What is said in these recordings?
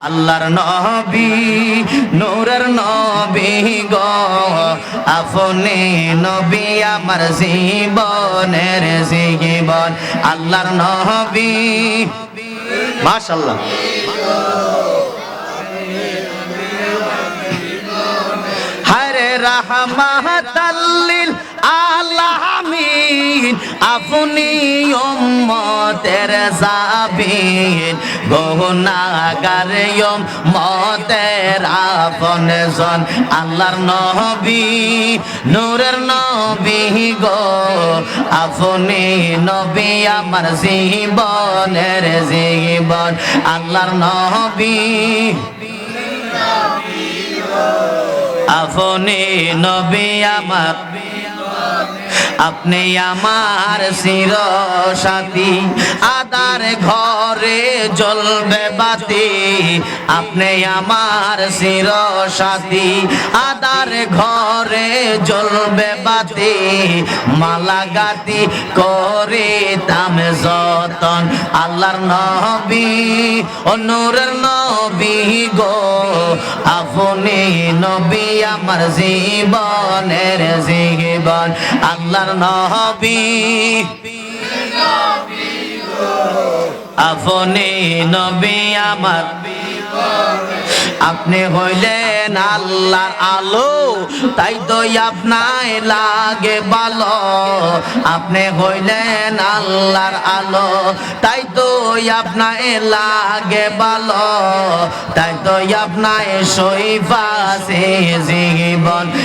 আল্লাহর নবী, নূরের নবী গো। আপনি নবী আমার জীবনের জীবন। আল্লাহর নবী। মাশাআল্লাহ। হরে রহমাতাল্লিল আলামিন। আপনি উম্মতের জাবিন, গুনাহগার উম্মতের আপন জন আল্লাহর নবী, নূরের নবী গো। আপনি নবী আমার জীবনের জীবন। আল্লাহর নবী, আপনি নবী আমার আপনি আমার চির সাথী আদার ঘরে জ্বলবে বাতি। আপনি আমার চির সাথী। আদার ঘরে জ্বলবে বাতি। মালা গাতি করে তাম যতন। আল্লাহর নবী অনুরের নবী গো। আপনি নবী আমার জীবনের জীবন। আল্লাহর নবী। আপনি নবী আমার। আপনি হইলেন আল্লাহর আলো, তাই তো আপনায় লাগে ভালো। আপনি হইলেন আল্লাহর আলো, তাই তো আপনায় লাগে ভালো। তাই তো আপনায় সইফাসে জীবন।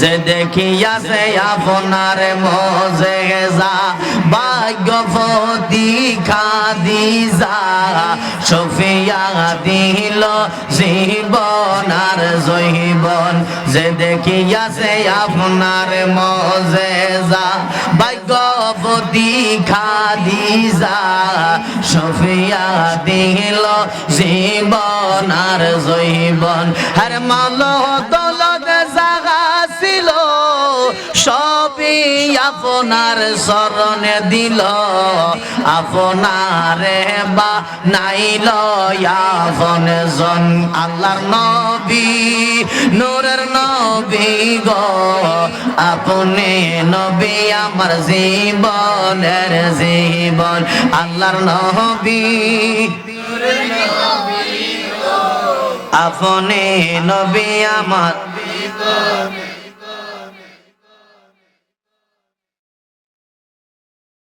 যে দেখিয়াছে আপনার মজে যা ভাগ্যবতী খাদিজা, সফিয়া দিল জীবন আর জৈবন। যে দেখিয়াছে আপনার মজে যা ভাগ্যবতী খাদিজা, সফিয়া দিল জীবন আর জৈবন। হর মাল আপনার স্মরণে দিল, আপনারে বা নাইল জন। আল্লাহর নবী, নূরের নবী গো, আপনি নবী আমার জীবনের জীবন। আল্লাহর নবী, আপনি নবী আমার